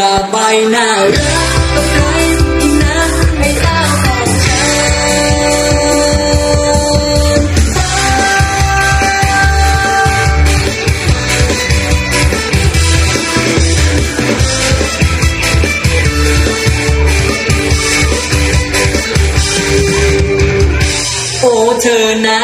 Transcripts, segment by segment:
ต่อไปน่ารักกับใครอีกนะให้เล่าของฉันโอ้เธอนะ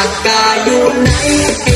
I got you.